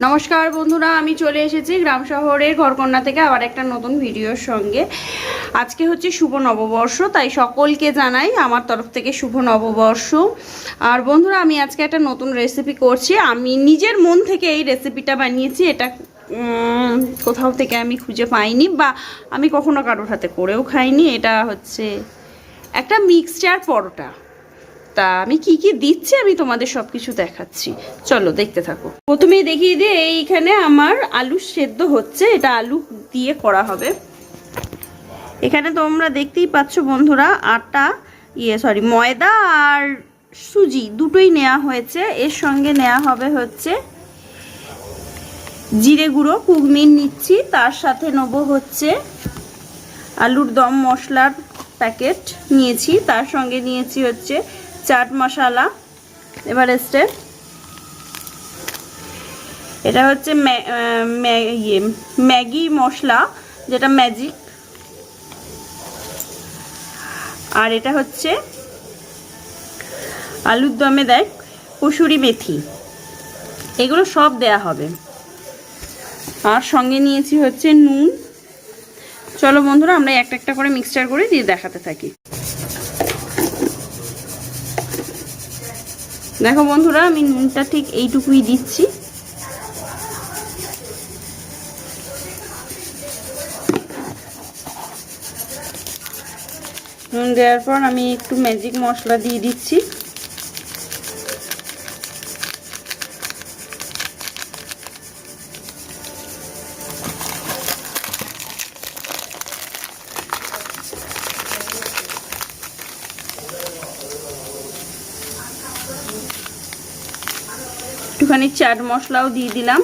নমস্কার বন্ধুরা, আমি চলে এসেছি গ্রাম শহরের ঘরকন্যা থেকে আবার একটা নতুন ভিডিওর সঙ্গে। আজকে হচ্ছে শুভ নববর্ষ, তাই সকলকে জানাই আমার তরফ থেকে শুভ নববর্ষ। আর বন্ধুরা, আমি আজকে একটা নতুন রেসিপি করছি। আমি নিজের মন থেকে এই রেসিপিটা বানিয়েছি, এটা কোথাও থেকে আমি খুঁজে পাইনি বা আমি কখনো কারোর হাতে করেও খাইনি। এটা হচ্ছে একটা মিক্সচার পরোটা। তা আমি কি কি দিচ্ছি আমি তোমাদের সব কিছু দেখাচ্ছি। চলো, দেখতে থাকো। প্রথমেই দেখিয়ে দিই, এইখানে আমার আলু সেদ্ধ হচ্ছে। এটা আলু দিয়ে করা হবে। এখানে তোমরা দেখতেই পাচ্ছ বন্ধুরা, আটা ইয়ে সরি ময়দা আর সুজি দুটোই নেওয়া হয়েছে। এর সঙ্গে নেওয়া হবে হচ্ছে জিরে গুঁড়ো কুগমিন নিচ্ছি। তার সাথে নেব হচ্ছে আলুর দম মশলার প্যাকেট নিয়েছি। তার সঙ্গে নিয়েছি হচ্ছে চাট মশলা। এভারেস্টের এটা হচ্ছে ইয়ে ম্যাগি মশলা, যেটা ম্যাজিক আর এটা হচ্ছে আলুর দমে দেয় কসুরি মেথি। এগুলো সব দেয়া হবে। আর সঙ্গে নিয়েছি হচ্ছে নুন। চলো বন্ধুরা, আমরা একটা একটা করে মিক্সচার করে দিয়ে দেখাতে থাকি। দেখো বন্ধুরা, আমি নুনটা ঠিক এইটুকুই দিচ্ছি। নুন দেওয়ার পর আমি একটু ম্যাজিক মশলা দিয়ে দিচ্ছি। একটুখানি চাট মশলাও দিয়ে দিলাম।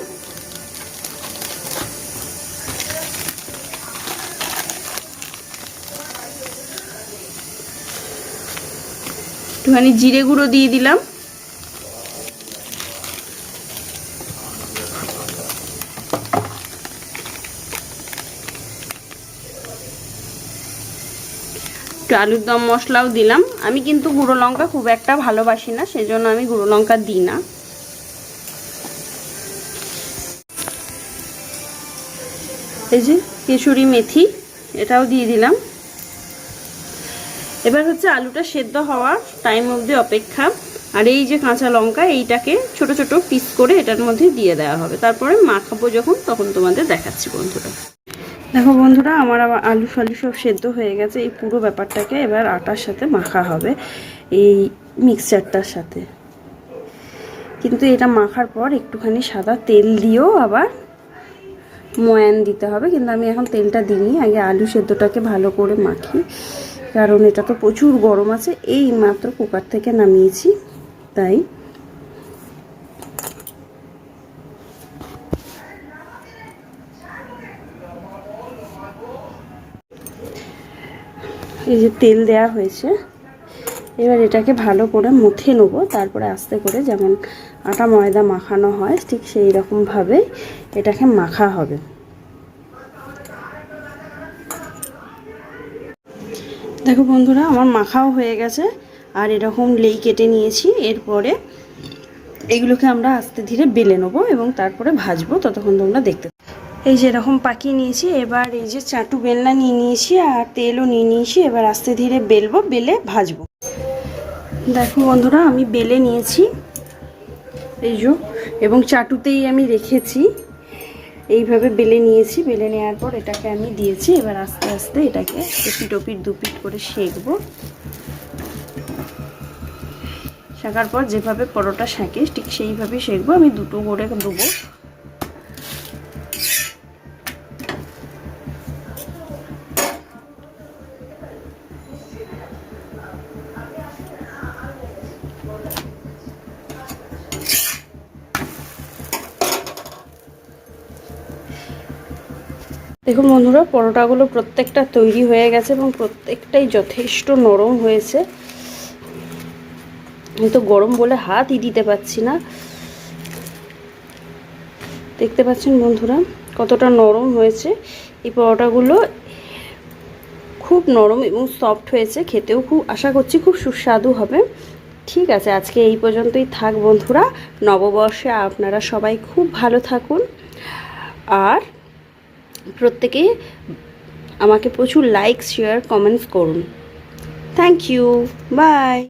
একটুখানি জিরে গুঁড়ো দিয়ে দিলাম। একটু আলুর দম মশলাও দিলাম। আমি কিন্তু গুঁড়ো লঙ্কা খুব একটা ভালোবাসি না, সেজন্য আমি গুঁড়ো লঙ্কা দিই না। এই যে কেশরি মেথি, এটাও দিয়ে দিলাম। এবার হচ্ছে আলুটা সেদ্ধ হওয়ার টাইম অবধি অপেক্ষা। আর এই যে কাঁচা লঙ্কা, এইটাকে ছোট ছোট পিস করে এটার মধ্যে দিয়ে দেওয়া হবে। তারপরে মাখাবো যখন, তখন তোমাদের দেখাচ্ছি বন্ধুরা। দেখো বন্ধুরা, আমার আবার আলু ফালু সব সেদ্ধ হয়ে গেছে। এই পুরো ব্যাপারটাকে এবার আটার সাথে মাখা হবে, এই মিক্সচারটার সাথে। কিন্তু এটা মাখার পর একটুখানি সাদা তেল দিয়েও আবার ময়ান দিতে হবে, কিন্তু আমি এখন তেলটা দিইনি। আগে আলু সেদ্ধটাকে ভালো করে মাখি, কারণ এটা তো প্রচুর গরম আছে, এই মাত্র কুকার থেকে নামিয়েছি, তাই। এই যে তেল দেয়া হয়েছে এবার এটাকে ভালো করে মুথে নেব। তারপরে আস্তে করে যেমন আটা ময়দা মাখানো হয়, ঠিক সেই রকমভাবে এটাকে মাখা হবে। দেখো বন্ধুরা, আমার মাখাও হয়ে গেছে, আর এরকম লেই কেটে নিয়েছি। এরপরে এগুলোকে আমরা আস্তে ধীরে বেলে নেব এবং তারপরে ভাজবো ততক্ষণ তোমরা দেখতে এই যে এরকম পাকিয়ে নিয়েছি, এবার এই যে চাটু বেলনা নিয়ে নিয়েছি আর তেলও নিয়ে নিয়েছি, এবার আস্তে ধীরে বেলবো, বেলে ভাজবো। দেখো বন্ধুরা, আমি বেলে নিয়েছি। এই যে, এবং চাটুতেই আমি রেখেছি। এইভাবে বেলে নিয়েছি। বেলে নেওয়ার পর এটাকে আমি দিয়েছি। এবার আস্তে আস্তে এটাকে এপিট ওপিট দুপিট করে সেঁকবো। শেখার পর যেভাবে পরোটা সেঁকে, ঠিক সেইভাবে সেঁকবো। আমি দুটো করে দেবো। দেখুন বন্ধুরা, পরোটাগুলো প্রত্যেকটা তৈরি হয়ে গেছে এবং প্রত্যেকটাই যথেষ্ট নরম হয়েছে। তো গরম বলে হাতই দিতে পারছি না। দেখতে পাচ্ছেন বন্ধুরা, কতটা নরম হয়েছে। এই পরোটাগুলো খুব নরম এবং সফট হয়েছে, খেতেও খুব, আশা করছি খুব সুস্বাদু হবে। ঠিক আছে, আজকে এই পর্যন্তই থাক বন্ধুরা। নববর্ষে আপনারা সবাই খুব ভালো থাকুন। আর প্রত্যেকে আমাকে প্রচুর লাইক শেয়ার কমেন্টস করুন। Thank you bye